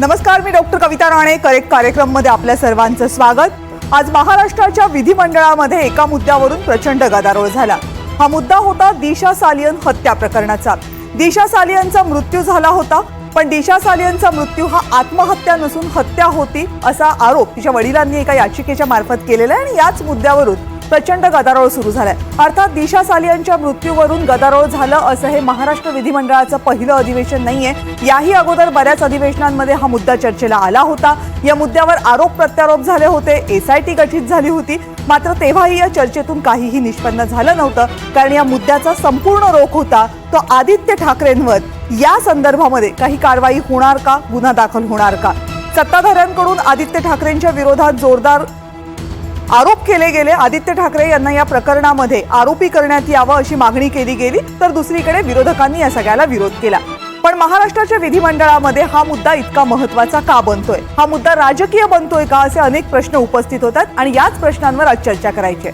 नमस्कार मी doctor Kavita Rane. Correct कार्यक्रममध्ये आपल्या सर्वांचं स्वागत. आज महाराष्ट्राच्या विधिमंडळामध्ये एका मुद्द्यावरून प्रचंड गदारोळ झाला. हा मुद्दा होता दिशा सालियन हत्या प्रकरणाचा. दिशा सालियनचा मृत्यू झाला होता पण दिशा सालियनचा मृत्यू हा आत्महत्या नसून हत्या होती असा आरोप तिच्या वडिलांनी एका याचिकेच्या मार्फत केलेला आहे आणि याच मुद्द्यावरून प्रचंड गदारोळ सुरू झालाय. अर्थात दिशा सालियांच्या मृत्यूवरून गदारोळ झालं असं हे महाराष्ट्र विधिमंडळाचं पहिलं अधिवेशन नाहीये. याही अगोदर बऱ्याच अधिवेशनांमध्ये हा मुद्दा चर्चेला आला होता. या मुद्द्यावर आरोप प्रत्यारोप झाले होते. एसआयटी गठीत झाली होती. मात्र तेव्हाही या चर्चेतून काहीही निष्पन्न झालं नव्हतं. कारण या मुद्द्याचा संपूर्ण रोख होता. तो आदित्य ठाकरेंवर. या संदर्भामध्ये काही कारवाई होणार का? गुन्हा दाखल होणार का? सत्ताधाऱ्यांकडून आदित्य ठाकरेंच्या विरोधात जोरदार आरोप केले गेले. आदित्य ठाकरे यांना या प्रकरणामध्ये आरोपी करण्यात यावं अशी मागणी केली गेली. तर दुसरीकडे विरोधकांनी या सगळ्याला विरोध केला. पण महाराष्ट्राच्या विधिमंडळामध्ये हा मुद्दा इतका महत्त्वाचा का बनतोय? हा मुद्दा राजकीय बनतोय का? असे अनेक प्रश्न उपस्थित होतात आणि याच प्रश्नांवर आज चर्चा करायची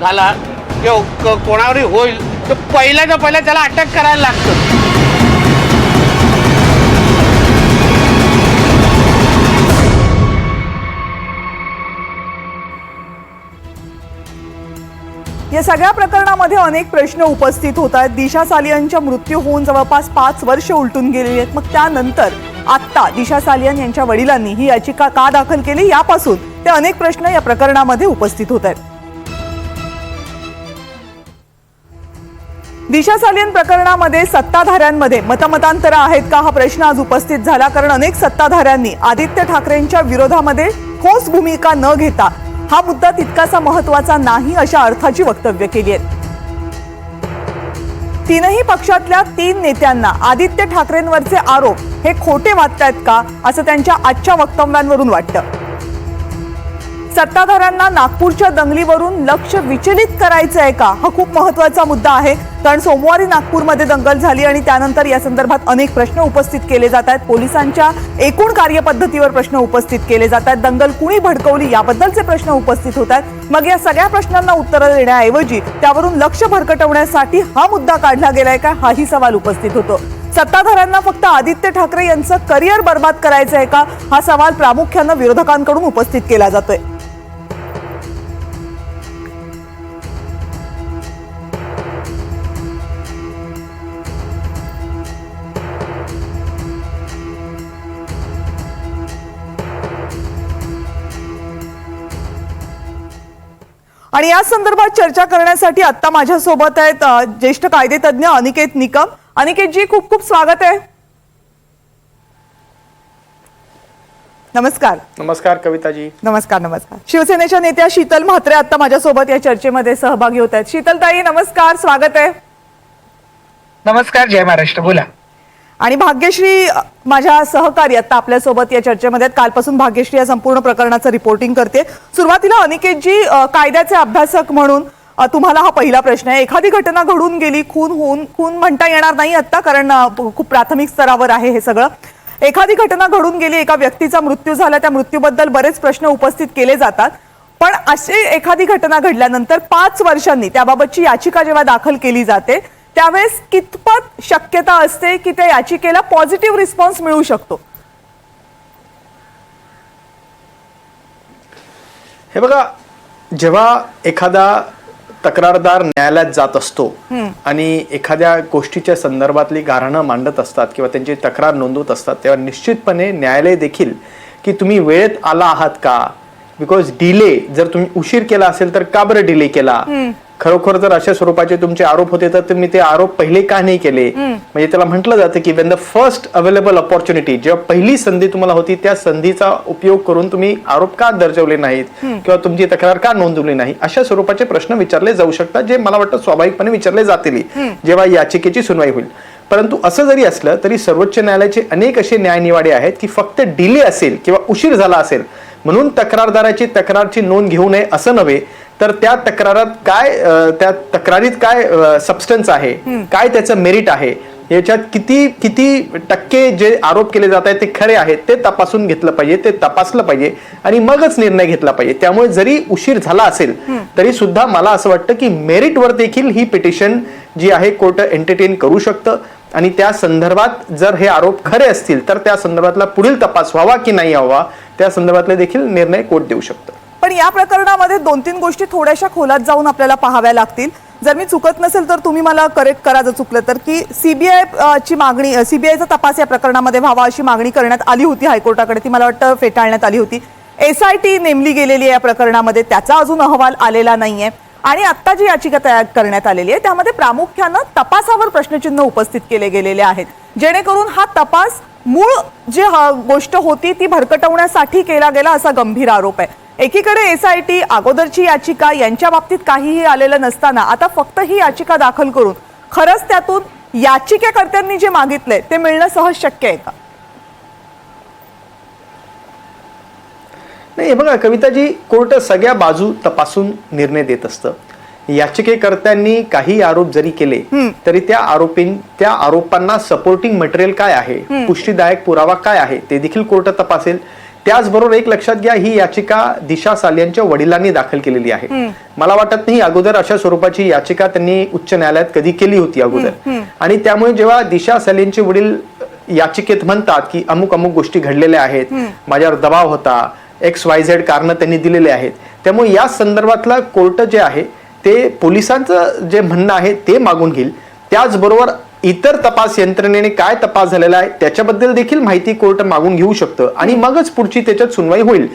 झाला. कोणावरही होईल तर पहिल्याच्या पहिल्या त्याला अटक करायला लागतं. या सगळ्या प्रकरणामध्ये अनेक प्रश्न उपस्थित होत आहेत दिशा सालियनच्या मृत्यू होऊन जवळपास पाच वर्ष उलटून गेलेली आहेत. मग त्यानंतर आत्ता दिशा सालियन यांच्या वडिलांनी ही याचिका का दाखल केली? यापासून ते अनेक प्रश्न या प्रकरणामध्ये उपस्थित होत आहेत. दिशा सालियन प्रकरणामध्ये सत्ताधाऱ्यांमध्ये मतमतांतर आहेत का? हा प्रश्न आज उपस्थित झाला. कारण अनेक सत्ताधाऱ्यांनी आदित्य ठाकरेंच्या विरोधामध्ये ठोस भूमिका न घेता हा मुद्दा तितकासा महत्त्वाचा नाही अशा अर्थाची वक्तव्य केली आहेत. तीनही पक्षातल्या तीन नेत्यांना आदित्य ठाकरेंवरचे आरोप हे खोटे वाटतायत का असं त्यांच्या आजच्या वक्तव्यांवरून वाटतं. सत्ताधाऱ्यांना नागपूरच्या दंगलीवरून लक्ष विचलित करायचं आहे का? हा खूप महत्त्वाचा मुद्दा आहे. कारण सोमवारी नागपूरमध्ये दंगल झाली आणि त्यानंतर या संदर्भात अनेक प्रश्न उपस्थित केले जात आहेत. पोलिसांच्या एकूण कार्यपद्धतीवर प्रश्न उपस्थित केले जात आहेत. दंगल कुणी भडकवली याबद्दलचे प्रश्न उपस्थित होत आहेत. मग या सगळ्या प्रश्नांना उत्तरं देण्याऐवजी त्यावरून लक्ष भरकटवण्यासाठी हा मुद्दा काढला गेलाय का? हाही सवाल उपस्थित होतो. सत्ताधाऱ्यांना फक्त आदित्य ठाकरे यांचं करिअर बर्बाद करायचं आहे का? हा सवाल प्रामुख्यानं विरोधकांकडून उपस्थित केला जातोय. आणि या संदर्भात चर्चा करण्यासाठी आता माझ्यासोबत आहेत ज्येष्ठ कायदेतज्ञ अनिकेत निकम. अनिकेतजी खूप खूप स्वागत आहे. नमस्कार. नमस्कार कविताजी. नमस्कार नमस्कार. शिवसेनेच्या नेत्या शीतल म्हात्रे आता माझ्यासोबत या चर्चेमध्ये सहभागी होत आहेत. शीतलताई नमस्कार स्वागत आहे. नमस्कार जय महाराष्ट्र. बोला. आणि भाग्यश्री माझ्या सहकारी आता आपल्यासोबत या चर्चेमध्ये आहेत. कालपासून भाग्यश्री या संपूर्ण प्रकरणाचं रिपोर्टिंग करते. सुरुवातीला अनिकेतजी कायद्याचे अभ्यासक म्हणून तुम्हाला हा पहिला प्रश्न आहे. एखादी घटना घडून गेली खून होऊन खून म्हणता येणार नाही आत्ता कारण खूप प्राथमिक स्तरावर आहे हे सगळं. एखादी घटना घडून गेली एका व्यक्तीचा मृत्यू झाला त्या मृत्यूबद्दल बरेच प्रश्न उपस्थित केले जातात. पण अशी एखादी घटना घडल्यानंतर पाच वर्षांनी त्याबाबतची याचिका जेव्हा दाखल केली जाते त्यावेळेस कितपत शक्यता असते की त्या याचिकेला पॉझिटिव्ह रिस्पॉन्स मिळू शकतो? हे बघा जेव्हा एखादा तक्रारदार न्यायालयात जात असतो आणि एखाद्या गोष्टीच्या संदर्भातली गाऱ्हाणं मांडत असतात किंवा त्यांची तक्रार नोंदवत असतात तेव्हा निश्चितपणे न्यायालय देखील की तुम्ही वेळेत आला आहात का? बिकॉज डिले जर तुम्ही उशीर केला असेल तर का बरं डिले केला? खरोखर जर अशा स्वरूपाचे तुमचे आरोप होते तर तुम्ही ते आरोप पहिले का नाही केले? म्हणजे त्याला म्हटलं जातं की when the first available opportunity जेव्हा पहिली संधी तुम्हाला होती त्या संधीचा उपयोग करून तुम्ही आरोप का दर्शवले नाहीत? किंवा तुमची तक्रार का नोंदवली नाही? अशा स्वरूपाचे प्रश्न विचारले जाऊ शकतात जे मला वाटतं स्वाभाविकपणे विचारले जातील. जेव्हा याचिकेची सुनवाई होईल. परंतु असं जरी असलं तरी सर्वोच्च न्यायालयाचे अनेक असे न्यायनिवाडे आहेत की फक्त डिले असेल किंवा उशीर झाला असेल म्हणून तक्रारदाराची तक्रारची नोंद घेऊ नये असं नव्हे तर त्या तक्रारात काय त्या तक्रारीत काय सबस्टन्स आहे? काय त्याचं मेरिट आहे? याच्यात किती किती टक्के जे आरोप केले जात आहेत ते खरे आहेत ते तपासून घेतलं पाहिजे ते तपासलं पाहिजे आणि मगच निर्णय घेतला पाहिजे. त्यामुळे जरी उशीर झाला असेल तरी सुद्धा मला असं वाटतं की मेरिटवर देखील ही पिटिशन जी आहे कोर्ट एंटरटेन करू शकतं. आणि त्या संदर्भात जर हे आरोप खरे असतील तर त्या संदर्भातला पुढील तपास व्हावा की नाही व्हावा त्या संदर्भातले देखील निर्णय कोर्ट देऊ शकतं. पण या प्रकरणामध्ये दोन तीन गोष्टी थोड्याशा खोलात जाऊन आपल्याला पाहाव्या लागतील. जर मी चुकत नसेल तर तुम्ही मला करेक्ट करा जर चुकलं तर. की सीबीआय ची मागणी सीबीआयचा तपास या प्रकरणामध्ये व्हावा अशी मागणी करण्यात आली होती हायकोर्टाकडे. ती मला वाटतं फेटाळण्यात आली होती. एस आय टी नेमली गेलेली आहे या प्रकरणामध्ये. त्याचा अजून अहवाल आलेला नाहीये. आणि आत्ता जी याचिका तयार करण्यात आलेली आहे त्यामध्ये प्रामुख्यानं तपासावर प्रश्नचिन्ह उपस्थित केले गेलेले आहेत. जेणेकरून हा तपास मूळ जी गोष्ट होती ती भरकटवण्यासाठी केला गेला असा गंभीर आरोप आहे. एकीकडे एस आय टी अगोदरची याचिका यांच्या बाबतीत काहीही आलेलं नसताना आता फक्त ही याचिका दाखल करून खरंच त्यातून याचिकेकर्त्यांनी जे मागितलंय ते मिळणं सहज शक्य आहे का? नाही बघा कविताजी कोर्ट सगळ्या बाजू तपासून निर्णय देत असतं. याचिकेकर्त्यांनी काही आरोप जरी केले तरी त्या आरोपीं त्या आरोपांना सपोर्टिंग मटेरियल काय आहे? पुष्टीदायक पुरावा काय आहे? ते देखील कोर्ट तपासेल. त्याचबरोबर एक लक्षात घ्या ही याचिका दिशा सालियांच्या वडिलांनी दाखल केलेली आहे. मला वाटत नाही अगोदर अशा स्वरूपाची याचिका त्यांनी उच्च न्यायालयात कधी केली होती अगोदर. आणि त्यामुळे जेव्हा दिशा सालियांचे वडील याचिकेत म्हणतात की अमुक अमुक गोष्टी घडलेल्या आहेत माझ्यावर दबाव होता एक्स वाय झेड कारण त्यांनी दिलेले आहेत. त्यामुळे या संदर्भातला कोर्ट जे आहे ते पोलिसांचं जे म्हणणं आहे ते मागून घेईल. त्याचबरोबर इतर तपास यंत्रणेने काय तपास झालेला आहे त्याच्याबद्दल देखील माहिती कोर्ट मागून घेऊ शकतं. आणि मगच पुढची त्याच्यात सुनवाई होईल.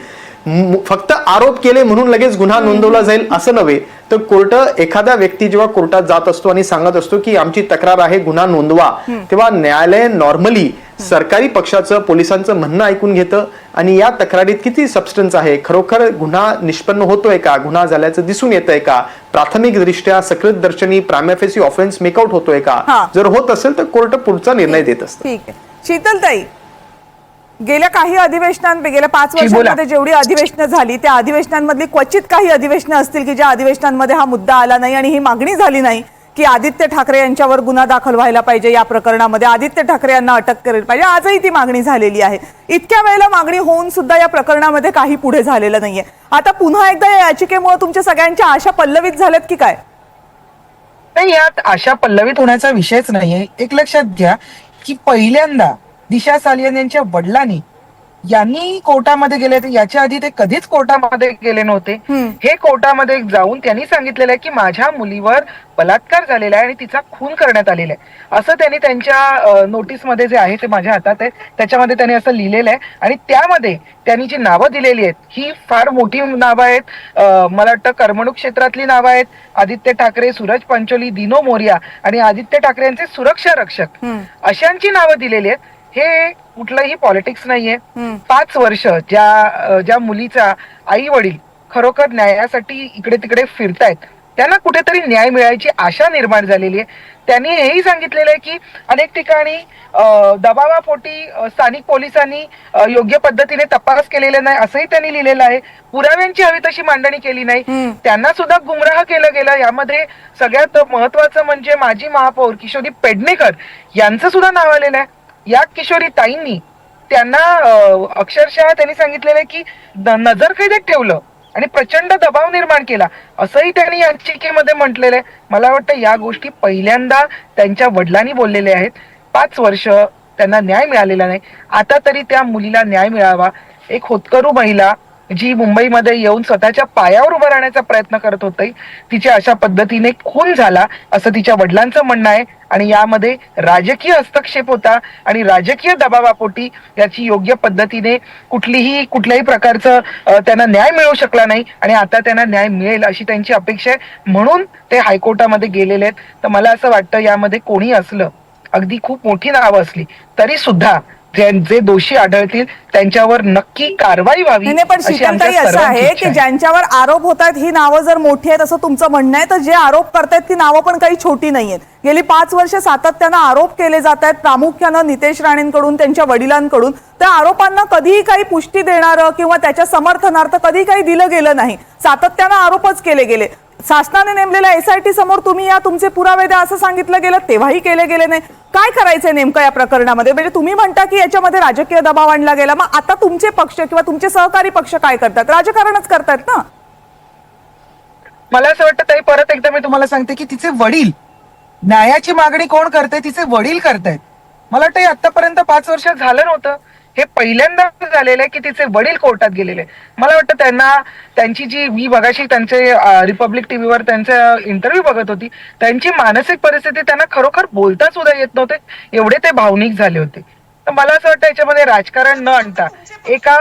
फक्त आरोप केले म्हणून लगेच गुन्हा नोंदवला जाईल असं नव्हे. तर कोर्ट एखादा व्यक्ती जेव्हा कोर्टात जात असतो आणि सांगत असतो की आमची तक्रार आहे गुन्हा नोंदवा. तेव्हा न्यायालय नॉर्मली सरकारी पक्षाचं पोलिसांचं म्हणणं ऐकून घेतं आणि या तक्रारीत किती सबस्टन्स आहे? खरोखर गुन्हा निष्पन्न होतोय का? गुन्हा झाल्याचं दिसून येतंय का? प्राथमिक दृष्ट्या सकृत दर्शनी प्राम्याफेसी ऑफेन्स मेकआउट होतोय. का? जर होत असेल तर कोर्ट पुढचा निर्णय देत असतं. ठीक आहे. शीतलताई गेल्या काही अधिवेशनांपैकी गेल्या पाच. वर्षांमध्ये जेवढी अधिवेशनं झाली त्या अधिवेशनांमधली क्वचित काही अधिवेशनं असतील की ज्या अधिवेशनांमध्ये हा मुद्दा आला नाही आणि ही मागणी झाली नाही की आदित्य ठाकरे यांच्यावर गुन्हा दाखल व्हायला पाहिजे या प्रकरणामध्ये. आदित्य ठाकरे यांना अटक करायला पाहिजे. आजही ती मागणी झालेली आहे. इतक्या वेळेला मागणी होऊन सुद्धा या प्रकरणामध्ये काही पुढे झालेलं नाहीये. आता पुन्हा एकदा या याचिकेमुळे तुमच्या सगळ्यांच्या आशा पल्लवित झाल्यात की काय? नाही यात आशा पल्लवित होण्याचा विषयच नाहीये. एक लक्षात घ्या की पहिल्यांदा दिशा सालियन यांच्या वडिलांनी यांनी कोर्टामध्ये गेले तर याच्या आधी ते कधीच कोर्टामध्ये गेले नव्हते. हे कोर्टामध्ये जाऊन त्यांनी सांगितलेलं आहे की माझ्या मुलीवर बलात्कार झालेला आहे आणि तिचा खून करण्यात आलेला आहे. असं त्यांनी त्यांच्या नोटीसमध्ये जे आहे ते माझ्या हातात आहे. त्याच्यामध्ये त्यांनी असं लिहिलेलं आहे. आणि त्यामध्ये त्यांनी जी नावं दिलेली आहेत ही फार मोठी नावं आहेत. मला वाटतं करमणूक क्षेत्रातली नावं आहेत. आदित्य ठाकरे सूरज पंचोली दिनो मोरिया आणि आदित्य ठाकरे यांचे सुरक्षा रक्षक अशांची नावं दिलेली आहेत. हे कुठलंही पॉलिटिक्स नाहीये. पाच वर्ष ज्या ज्या मुलीचा आई वडील खरोखर न्यायासाठी इकडे तिकडे फिरतायत त्यांना कुठेतरी न्याय मिळायची आशा निर्माण झालेली आहे. त्यांनी हेही सांगितलेलं आहे की अनेक ठिकाणी दबावापोटी स्थानिक पोलिसांनी योग्य पद्धतीने तपास केलेला नाही असंही त्यांनी लिहिलेलं आहे. पुराव्यांची हवी तशी मांडणी केली नाही. त्यांना सुद्धा गुमराह केलं गेलं. यामध्ये सगळ्यात महत्वाचं म्हणजे माजी महापौर किशोरी पेडणेकर यांचं सुद्धा नाव आलेलं आहे. या किशोरी ताईंनी त्यांना अक्षरशः त्यांनी सांगितलेलं आहे की न- नजरकैदेत ठेवलं आणि प्रचंड दबाव निर्माण केला. असंही त्यांनी याचिकेमध्ये म्हटलेलं आहे. मला वाटतं या गोष्टी पहिल्यांदा त्यांच्या वडिलांनी बोललेल्या आहेत. पाच वर्ष त्यांना न्याय मिळालेला नाही. आता तरी त्या मुलीला न्याय मिळावा. एक होतकरू महिला जी मुंबईमध्ये येऊन स्वतःच्या पायावर उभं राहण्याचा प्रयत्न करत होती तिच्या अशा पद्धतीने खून झाला असं तिच्या वडिलांचं म्हणणं आहे. आणि यामध्ये राजकीय हस्तक्षेप होता आणि राजकीय दबावापोटी याची योग्य पद्धतीने कुठलीही कुठल्याही प्रकारचं त्यांना न्याय मिळू शकला नाही. आणि आता त्यांना न्याय मिळेल अशी त्यांची अपेक्षा आहे. म्हणून ते हायकोर्टामध्ये गेलेले आहेत. तर मला असं वाटतं यामध्ये कोणी असलं अगदी खूप मोठी नावं असली तरी सुद्धा जे दोषी आढळतील त्यांच्यावर नक्की कारवाई व्हावी नाही नाही, पण शीतलताई असं आहे की. ज्यांच्यावर आरोप होत आहेत ही नावं जर मोठी आहेत असं तुमचं म्हणणं आहे तर जे आरोप करतायत ती नावं पण काही छोटी नाहीयेत. गेली पाच वर्ष सातत्यानं आरोप केले जात आहेत प्रामुख्यानं नितेश राणेंकडून त्यांच्या वडिलांकडून. त्या आरोपांना कधीही काही पुष्टी देणारं किंवा त्याच्या समर्थनार्थ कधी काही दिलं गेलं नाही. सातत्यानं आरोपच केले गेले. शासनाने नेमलेल्या एसआयटी समोर तुम्ही या तुमचे पुरावे द्या असं सांगितलं गेलं तेव्हाही केले गेले नाही. काय करायचंय नेमकं या प्रकरणामध्ये? म्हणजे तुम्ही म्हणता की याच्यामध्ये राजकीय दबाव आणला गेला. मग आता तुमचे पक्ष किंवा तुमचे सहकारी पक्ष काय करतात? राजकारणच करतायत ना? मला असं वाटतं ताई परत एकदा मी तुम्हाला सांगते की तिचे वडील न्यायाची मागणी कोण करते तिचे वडील करतायत मला वाटतं आतापर्यंत पाच वर्ष झालं नव्हतं. हे पहिल्यांदा झालेलं आहे की तिचे वडील कोर्टात गेलेले. मला वाटतं त्यांना त्यांची जी मी बघाशी त्यांचे रिपब्लिक टीव्हीवर त्यांचा इंटरव्ह्यू बघत होती त्यांची मानसिक परिस्थिती त्यांना खरोखर बोलता सुद्धा येत नव्हते. एवढे ते भावनिक झाले होते. तर मला असं वाटतं याच्यामध्ये राजकारण न आणता एका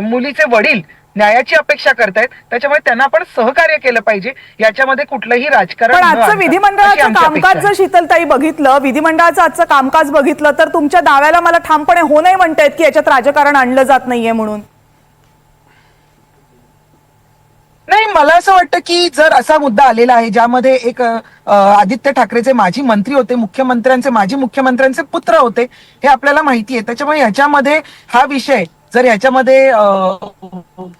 मुलीचे वडील न्यायाची अपेक्षा करतायत त्याच्यामुळे त्यांना आपण सहकार्य केलं पाहिजे याच्यामध्ये कुठलंही राजकारण पण आजचं विधिमंडळाचं कामकाज जर. शीतलताई बघितलं विधिमंडळाचं आजचं कामकाज बघितलं तर तुमच्या दाव्याला मला ठामपणे हो नाही म्हणतायत की याच्यात राजकारण आणलं जात नाहीये म्हणून. नाही मला असं वाटतं की जर असा मुद्दा आलेला आहे ज्यामध्ये एक आदित्य ठाकरेचे माजी मंत्री होते मुख्यमंत्र्यांचे माजी मुख्यमंत्र्यांचे पुत्र होते हे आपल्याला माहिती आहे. त्याच्यामुळे ह्याच्यामध्ये हा विषय जर याच्यामध्ये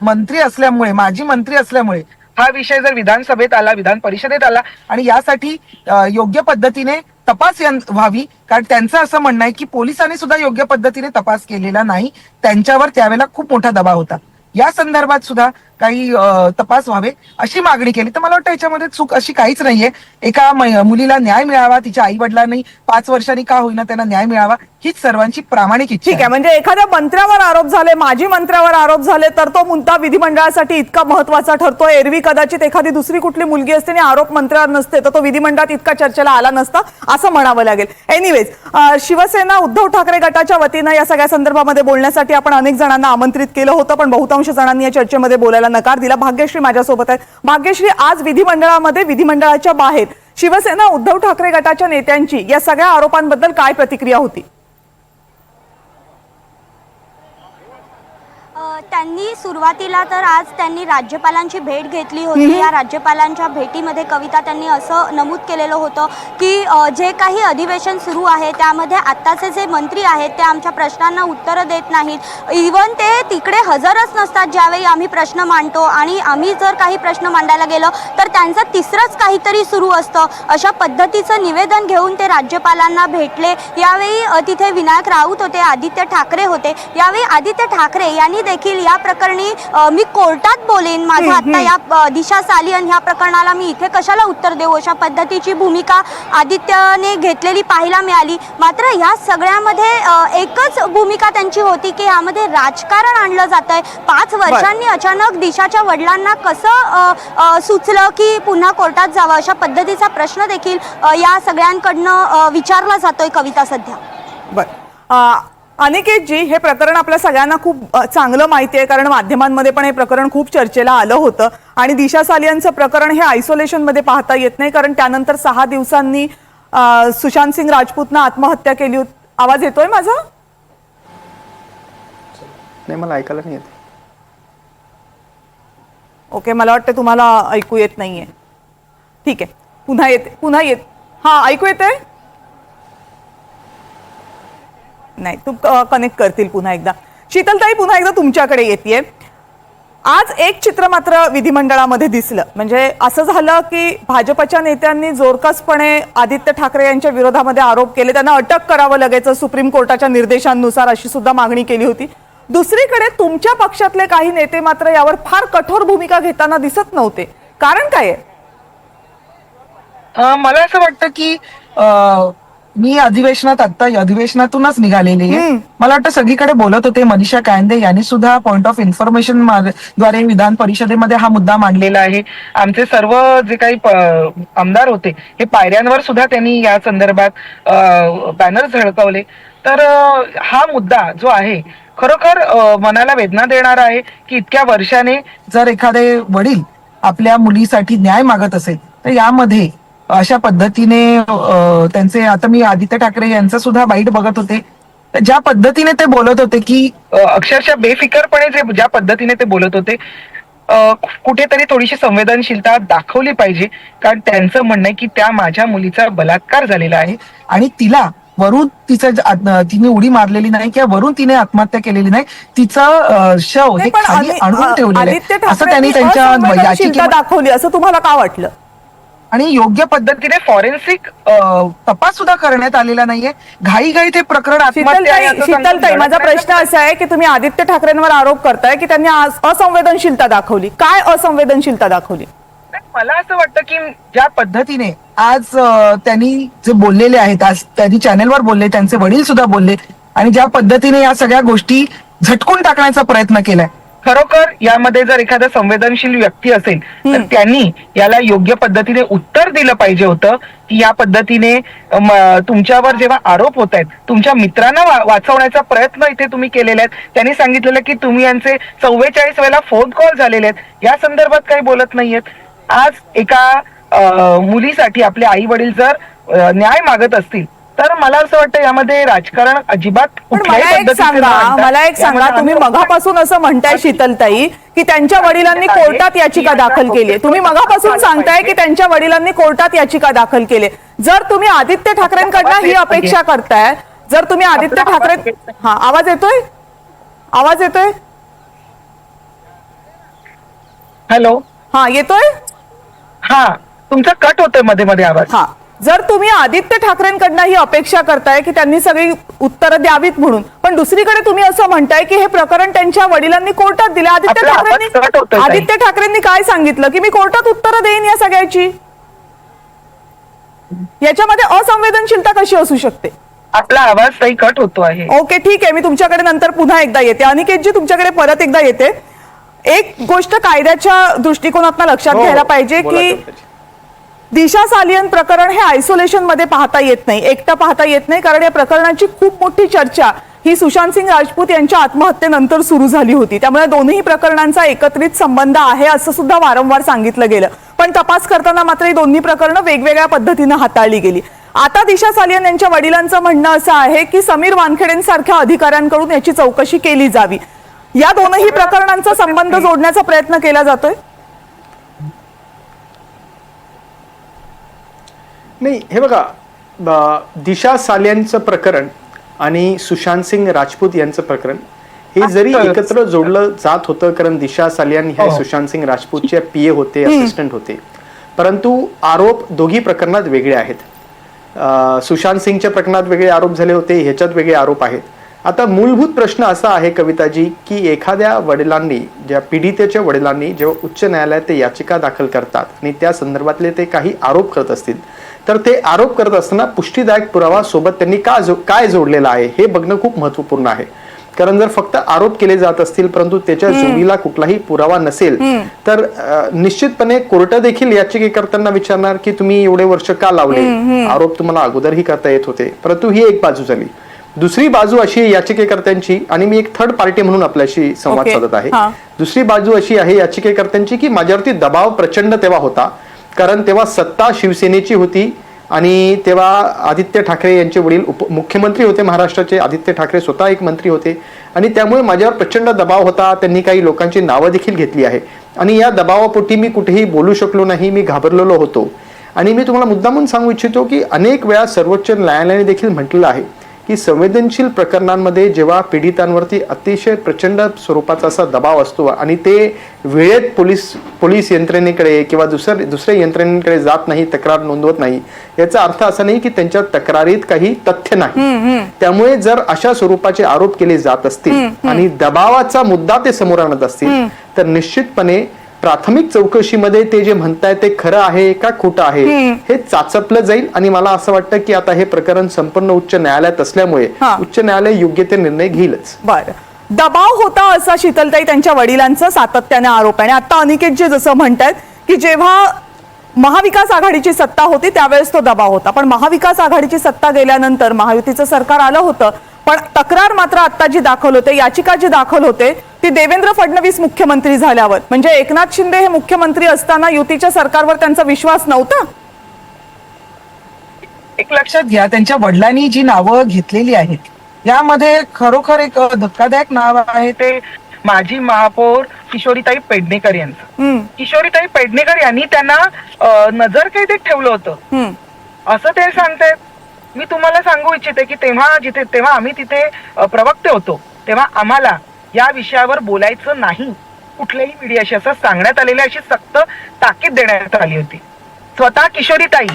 मंत्री असल्यामुळे माजी मंत्री असल्यामुळे हा विषय जर विधानसभेत आला विधान परिषदेत आला आणि यासाठी योग्य पद्धतीने तपास व्हावी. कारण त्यांचं असं म्हणणं आहे की पोलिसांनी सुद्धा योग्य पद्धतीने तपास केलेला नाही. त्यांच्यावर त्यावेळेला खूप मोठा दबाव होता. या संदर्भात सुद्धा काही तपास व्हावे अशी मागणी केली. तर मला वाटतं याच्यामध्ये चूक अशी काहीच नाहीये. एका मुलीला न्याय मिळावा तिच्या आई वडिलांनी पाच वर्षांनी का होईना त्यांना न्याय मिळावा हीच सर्वांची प्रामाणिक इच्छा ठीक आहे म्हणजे एखाद्या मंत्र्यावर आरोप झाले माजी मंत्र्यावर आरोप झाले तर तो मुद्दा विधिमंडळासाठी इतका महत्त्वाचा ठरतो एरवी कदाचित एखादी दुसरी कुठली मुलगी असते आणि आरोप मंत्र्यावर नसते तर तो विधिमंडळात इतका चर्चेला आला नसता असं म्हणावं लागेल. एनिवेज शिवसेना उद्धव ठाकरे गटाच्या वतीनं या सगळ्या संदर्भामध्ये बोलण्यासाठी आपण अनेक जणांना आमंत्रित केलं होतं पण बहुतांश जणांनी या चर्चेमध्ये बोलायला नकार दिला. भाग्यश्री माझ्यासोबत आहे भाग्यश्री आज विधिमंडळामध्ये विधिमंडळाच्या बाहेर शिवसेना उद्धव ठाकरे गटाच्या नेत्यांची या सगळ्या आरोपांबद्दल काय प्रतिक्रिया होती? त्यांनी सुरुवातीला तर आज त्यांनी राज्यपालांची भेट घेतली होती. या राज्यपालांच्या भेटीमध्ये कविता त्यांनी असं नमूद केलेलं होतं की जे काही अधिवेशन सुरू आहे त्यामध्ये आत्ताचे जे मंत्री आहेत ते आमच्या प्रश्नांना उत्तरं देत नाहीत. इवन ते तिकडे हजरच नसतात ज्यावेळी आम्ही प्रश्न मांडतो. आणि आम्ही जर काही प्रश्न मांडायला गेलो तर त्यांचं तिसरंच काहीतरी सुरू असतं. अशा पद्धतीचं निवेदन घेऊन ते राज्यपालांना भेटले. यावेळी तिथे विनायक राऊत होते आदित्य ठाकरे होते. यावेळी आदित्य ठाकरे यांनी देखील या प्रकरणी मी कोर्टात बोलेन. माझं आता या दिशा सालियन ह्या प्रकरणाला मी इथे कशाला उत्तर देऊ? अशा पद्धतीची भूमिका आदित्यने घेतलेली पाहायला मिळाली. मात्र या सगळ्यामध्ये एकच भूमिका त्यांची होती की यामध्ये राजकारण आणलं जात आहे पाच वर्षांनी अचानक दिशाच्या वडिलांना कसं सुचलं की पुन्हा कोर्टात जावं? अशा पद्धतीचा प्रश्न देखील या सगळ्यांकडनं विचारला जातोय कविता सध्या. बर. अनिकेतजी हे प्रकरण आपल्या सगळ्यांना खूप चांगलं माहिती आहे कारण माध्यमांमध्ये पण हे प्रकरण खूप चर्चेला आलं होतं. आणि दिशा सालियांचं प्रकरण हे आयसोलेशनमध्ये पाहता येत नाही कारण त्यानंतर सहा दिवसांनी सुशांत सिंग राजपूतनं आत्महत्या केली होती. आवाज येतोय माझा? नाही मला ऐकायला नाही येत. ओके मला वाटतं तुम्हाला ऐकू येत नाहीये. ठीक आहे. पुन्हा येते पुन्हा येत. हा ऐकू येते नाही तू कनेक्ट करतील पुन्हा एकदा. शीतलताई पुन्हा एकदा तुमच्याकडे येते आज एक चित्र मात्र विधिमंडळामध्ये दिसलं. म्हणजे असं झालं की भाजपच्या नेत्यांनी जोरकसपणे आदित्य ठाकरे यांच्या विरोधामध्ये आरोप केले. त्यांना अटक करावं लगेच सुप्रीम कोर्टाच्या निर्देशांनुसार अशी सुद्धा मागणी केली होती. दुसरीकडे तुमच्या पक्षातले काही नेते मात्र यावर फार कठोर भूमिका घेताना दिसत नव्हते. कारण काय मला असं वाटतं की मी अधिवेशनात आता अधिवेशनातूनच निघालेली आहे. मला वाटतं सगळीकडे बोलत होते मनीषा कायंदे. यांनी सुद्धा पॉइंट ऑफ इन्फॉर्मेशनद्वारे विधान परिषदेमध्ये हा मुद्दा मांडलेला आहे. आमचे सर्व जे काही आमदार होते हे पायऱ्यांवर सुद्धा त्यांनी या संदर्भात बॅनर झळकवले. तर हा मुद्दा जो आहे खरोखर मनाला वेदना देणारा आहे की इतक्या वर्षाने जर एखादे वडील आपल्या मुलीसाठी न्याय मागत असेल तर यामध्ये अशा पद्धतीने त्यांचे आता मी आदित्य ठाकरे यांचा सुद्धा बाईट बघत होते. तर ज्या पद्धतीने ते बोलत होते की अक्षरशः बेफिकरपणे जे ज्या पद्धतीने ते बोलत होते कुठेतरी थोडीशी संवेदनशीलता दाखवली पाहिजे. कारण त्यांचं म्हणणं आहे की त्या माझ्या मुलीचा बलात्कार झालेला आहे. आणि तिला वरून तिचं तिने उडी मारलेली नाही किंवा वरून तिने आत्महत्या केलेली नाही तिचं शव हे आणून ठेवलेलं आहे. असं त्यांनी त्यांच्या दाखवली असं तुम्हाला का वाटलं? आणि योग्य पद्धतीने फॉरेन्सिक तपास सुद्धा करण्यात आलेला नाहीये. घाई घाई ते प्रकरण शीतलताई माझा प्रश्न असा आहे की तुम्ही आदित्य ठाकरेंवर आरोप करताय की त्यांनी आज असंवेदनशीलता दाखवली. काय असंवेदनशीलता दाखवली? मला असं वाटतं की ज्या पद्धतीने आज त्यांनी जे बोललेले आहेत आज त्यांनी चॅनेलवर बोलले त्यांचे वडील सुद्धा बोलले आणि ज्या पद्धतीने या सगळ्या गोष्टी झटकून टाकण्याचा प्रयत्न केलाय खरोखर यामध्ये जर एखादा संवेदनशील व्यक्ती असेल तर त्यांनी याला योग्य पद्धतीने उत्तर दिलं पाहिजे होतं की या पद्धतीने तुमच्यावर जेव्हा आरोप होत आहेत तुमच्या मित्रांना वाचवण्याचा प्रयत्न इथे तुम्ही केलेले आहेत. त्यांनी सांगितलेलं की तुम्ही यांचे चव्वेचाळीस वेळेला फोन कॉल झालेले आहेत. या संदर्भात काही बोलत नाहीयेत. आज एका मुलीसाठी आपले आई वडील जर न्याय मागत असतील तर मला असं वाटतं यामध्ये राजकारण अजिबात पण मला एक सांगा मला एक सांगा तुम्ही मगापासून असं म्हणताय शीतलताई की त्यांच्या वडिलांनी कोर्टात याचिका दाखल केली. तुम्ही मगापासून सांगताय की त्यांच्या वडिलांनी कोर्टात याचिका दाखल केली. जर तुम्ही आदित्य ठाकरेंकडनं ही अपेक्षा करताय जर तुम्ही आदित्य ठाकरे हा आवाज येतोय? आवाज येतोय? हॅलो? हा येतोय? हा तुमचा कट होतोयमध्ये मध्ये आवाज. हा. जर तुम्ही आदित्य ठाकरेंकडनं ही अपेक्षा करताय की त्यांनी सगळी उत्तरं द्यावीत म्हणून पण दुसरीकडे तुम्ही असं म्हणताय की हे प्रकरण त्यांच्या वडिलांनी कोर्टात दिले. आदित्य ठाकरेंनी. आदित्य ठाकरेंनी काय सांगितलं? की मी कोर्टात उत्तरं देईन या सगळ्याची? याच्यामध्ये असंवेदनशीलता कशी असू शकते? आपला आवाज काही कट होतो आहे. ओके ठीक आहे. मी तुमच्याकडे नंतर पुन्हा एकदा येते. अनिकेतजी तुमच्याकडे परत एकदा येते. एक गोष्ट कायद्याच्या दृष्टिकोनातून लक्षात हो, घ्यायला पाहिजे की. दिशा सालियन प्रकरण हे आयसोलेशनमध्ये पाहता येत नाही. एकटं पाहता येत नाही कारण या प्रकरणाची खूप मोठी चर्चा ही सुशांत सिंग राजपूत यांच्या आत्महत्येनंतर सुरू झाली होती. त्यामुळे दोन्ही प्रकरणांचा एकत्रित संबंध आहे असं सुद्धा वारंवार सांगितलं गेलं. पण तपास करताना मात्र ही दोन्ही प्रकरणं वेगवेगळ्या पद्धतीनं हाताळली गेली. आता दिशा सालियन यांच्या वडिलांचं म्हणणं असं आहे की समीर वानखेडेंसारख्या अधिकाऱ्यांकडून याची चौकशी केली जावी. या दोनही प्रकरणांचा संबंध जोडण्याचा प्रयत्न केला जातोय? नाही हे बघा दिशा सालियांचं प्रकरण आणि सुशांत सिंग राजपूत यांचं प्रकरण हे जरी. एकत्र जोडलं जात होतं कारण दिशा सालियान ह्या हो. सुशांत सिंग राजपूतचे पी ए होते असिस्टंट होते. परंतु आरोप दोघी प्रकरणात वेगळे आहेत. सुशांत सिंगच्या प्रकरणात वेगळे आरोप झाले होते ह्याच्यात वेगळे आरोप आहेत. आता मूलभूत प्रश्न असा आहे कविताजी की एखाद्या वडिलांनी ज्या पीडितेच्या वडिलांनी जेव्हा उच्च न्यायालयात ते याचिका दाखल करतात आणि त्या संदर्भातले ते काही आरोप करत असतील तर ते आरोप करत असताना पुष्टीदायक पुरावा सोबत त्यांनी का जो काय जोडलेला आहे हे बघणं खूप महत्त्वपूर्ण आहे. कारण जर फक्त आरोप केले जात असतील परंतु त्याच्या जोडीला कुठलाही पुरावा नसेल तर निश्चितपणे कोर्ट देखील याचिकेकर्त्यांना विचारणार की तुम्ही एवढे वर्ष का लावले? आरोप तुम्हाला अगोदरही करता येत होते. परंतु ही एक बाजू झाली. दुसरी बाजू अशी आहे याचिकेकर्त्यांची आणि मी एक थर्ड पार्टी म्हणून आपल्याशी संवाद Okay. साधत आहे. दुसरी बाजू अशी आहे याचिकेकर्त्यांची की माझ्यावरती दबाव प्रचंड तेव्हा होता कारण तेव्हा सत्ता शिवसेनेची होती आणि तेव्हा आदित्य ठाकरे यांचे वडील उप मुख्यमंत्री होते महाराष्ट्राचे आदित्य ठाकरे स्वतः एक मंत्री होते आणि त्यामुळे माझ्यावर प्रचंड दबाव होता त्यांनी काही लोकांची नावं देखील घेतली आहे आणि या दबावापोटी मी कुठेही बोलू शकलो नाही मी घाबरलेलो होतो आणि मी तुम्हाला मुद्दामून सांगू इच्छितो की अनेक वेळा सर्वोच्च न्यायालयाने देखील म्हटलेलं आहे की संवेदनशील प्रकरणांमध्ये जेव्हा पीडितांवरती अतिशय प्रचंड स्वरूपाचा असा दबाव असतो आणि ते वेळेत पोलीस पोलीस यंत्रणेकडे किंवा दुसऱ्या दुसऱ्या यंत्रणेकडे जात नाही तक्रार नोंदवत नाही याचा अर्थ असा नाही की त्यांच्या तक्रारीत काही तथ्य नाही. त्यामुळे जर अशा स्वरूपाचे आरोप केले जात असतील आणि दबावाचा मुद्दा ते समोर आणत असतील तर निश्चितपणे प्राथमिक चौकशीमध्ये ते जे म्हणताय ते खरं आहे का खोटं आहे हे चाचपलं जाईल आणि मला असं वाटतं की आता हे प्रकरण संपूर्ण उच्च न्यायालयात असल्यामुळे. उच्च न्यायालय योग्य ते निर्णय घेईलच. बर. दबाव होता असा शीतलताई त्यांच्या वडिलांचा सातत्याने आरोप आहे आणि आता अनिकेतजी जसं म्हणतायत की जेव्हा महाविकास आघाडीची सत्ता होती त्यावेळेस तो दबाव होता. पण महाविकास आघाडीची सत्ता गेल्यानंतर महायुतीचं सरकार आलं होतं. पण तक्रार मात्र आता जी दाखल होते याचिका जी दाखल होते ती देवेंद्र फडणवीस मुख्यमंत्री झाल्यावर. म्हणजे एकनाथ शिंदे हे मुख्यमंत्री असताना युतीच्या सरकारवर त्यांचा विश्वास नव्हता? एक लक्षात घ्या त्यांच्या वडिलांनी जी नावं घेतलेली आहेत यामध्ये खरोखर एक धक्कादायक नाव आहे ते माजी महापौर किशोरीताई पेडणेकर यांचं. किशोरीताई पेडणेकर यांनी त्यांना अ, नजरकैदेत ठेवलं होतं. असं ते सांगतायत. मी तुम्हाला सांगू इच्छिते की तेव्हा जिथे तेव्हा आम्ही तिथे प्रवक्ते होतो. तेव्हा आम्हाला या विषयावर बोलायचं नाही. कुठल्याही मीडियाशी असं सांगण्यात आलेली अशी सक्त ताकीद देण्यात आली होती. स्वतः किशोरीताई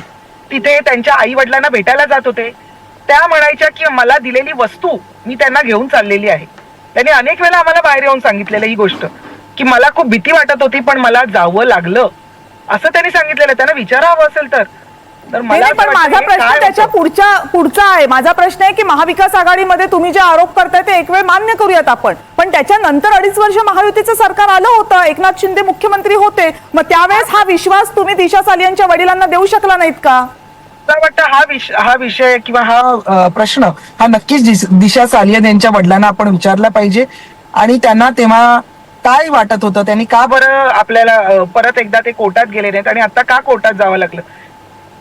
तिथे त्यांच्या आई वडिलांना भेटायला जात होते. त्या म्हणायच्या की मला दिलेली वस्तू मी त्यांना घेऊन चाललेली आहे. त्यांनी अनेक वेळा आम्हाला बाहेर येऊन सांगितलेलं ही गोष्ट की मला खूप भीती वाटत होती पण मला जावं लागलं. असं त्यांनी सांगितलेलं. त्यांना विचारावं असेल तर. तर मला पण माझा प्रश्न त्याच्या? पुढच्या पुढचा आहे. माझा प्रश्न आहे की महाविकास आघाडीमध्ये तुम्ही जे आरोप करताय ते एक वेळ मान्य करूयात आपण. पण त्याच्यानंतर अडीच वर्ष महायुतीचं सरकार आलं होतं एकनाथ शिंदे मुख्यमंत्री होते मग त्यावेळेस हा विश्वास तुम्ही दिशा सालियांच्या वडिलांना देऊ शकला नाहीत का? मला वाटतं हा विषय हा विषय किंवा हा प्रश्न हा नक्कीच दिशा सालियन यांच्या वडिलांना आपण विचारला पाहिजे. आणि त्यांना तेव्हा काय वाटत होतं? त्यांनी का बरं आपल्याला परत एकदा ते कोर्टात गेले नाहीत? आणि आता का कोर्टात जावं लागलं?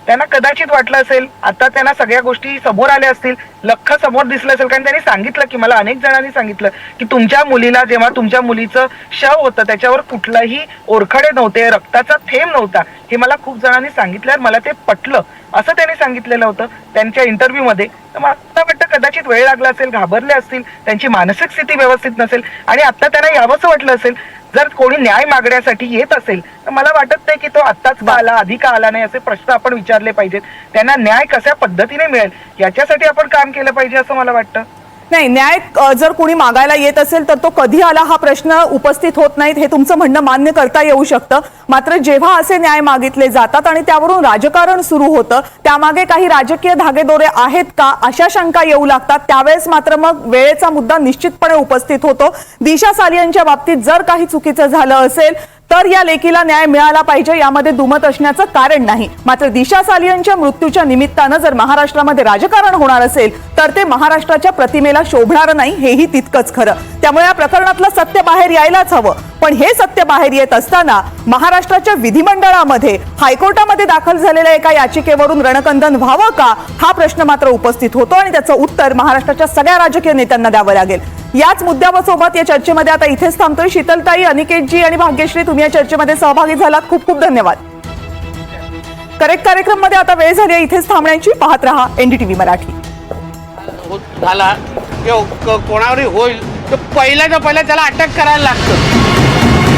त्यांना कदाचित वाटलं असेल आता त्यांना सगळ्या गोष्टी समोर आल्या असतील लख समोर दिसलं असेल कारण त्यांनी सांगितलं की मला अनेक जणांनी सांगितलं की तुमच्या मुलीला जेव्हा तुमच्या मुलीचं शव होतं त्याच्यावर कुठलाही ओरखडे नव्हते रक्ताचा थेंब नव्हता. हे मला खूप जणांनी सांगितल्यावर मला ते पटलं. असं त्यांनी सांगितलेलं होतं त्यांच्या इंटरव्ह्यूमध्ये. तर मला वाटतं कदाचित वेळ लागला असेल घाबरले असतील त्यांची मानसिक स्थिती व्यवस्थित नसेल आणि आता त्यांना यावंसं वाटलं असेल जर कोणी न्याय मागण्यासाठी येत असेल तर मला वाटत नाही की तो आत्ताच का आला आधी का आला नाही असे प्रश्न आपण विचारले पाहिजेत. त्यांना न्याय कशा पद्धतीने मिळेल? याच्यासाठी आपण काम केलं पाहिजे असं मला वाटतं. नाही न्याय जर कोणी मागायला येत असेल तर तो कधी आला हा प्रश्न उपस्थित होत नाहीत हे तुमचं म्हणणं मान्य करता येऊ शकतं. मात्र जेव्हा असे न्याय मागितले जातात आणि त्यावरून राजकारण सुरू होतं त्यामागे काही राजकीय धागेदोरे आहेत का अशा शंका येऊ लागतात. त्यावेळेस मात्र मग वेळेचा मुद्दा निश्चितपणे उपस्थित होतो. दिशा सालियांच्या बाबतीत जर काही चुकीचं झालं असेल तर या लेकीला न्याय मिळाला पाहिजे यामध्ये दुमत असण्याचं कारण नाही. मात्र दिशा सालियनच्या मृत्यूच्या निमित्तानं जर महाराष्ट्रामध्ये राजकारण होणार असेल तर ते महाराष्ट्राच्या प्रतिमेला शोभणार नाही हेही तितकंच खरं. त्यामुळे या प्रकरणातलं सत्य बाहेर यायलाच हवं. पण हे सत्य बाहेर येत असताना महाराष्ट्राच्या विधिमंडळामध्ये हायकोर्टामध्ये दाखल झालेल्या एका याचिकेवरून रणकंदन व्हावं का हा प्रश्न मात्र उपस्थित होतो आणि त्याचं उत्तर महाराष्ट्राच्या सगळ्या राजकीय नेत्यांना द्यावं लागेल. याच मुद्द्यासोबत या चर्चेमध्ये आता इथेच थांबतोय शीतलताई अनिकेतजी आणि भाग्यश्री तुम्ही या चर्चेमध्ये सहभागी झालात. खूप खूप धन्यवाद. करेक्ट कार्यक्रममध्ये आता वेळ झाली आहे. इथेच थांबण्याची. पाहत राहा एनडीटीव्ही मराठी. हो, झाला. कोणावरही होईल तर पहिल्याच्या पहिल्या त्याला अटक करायला लागतं.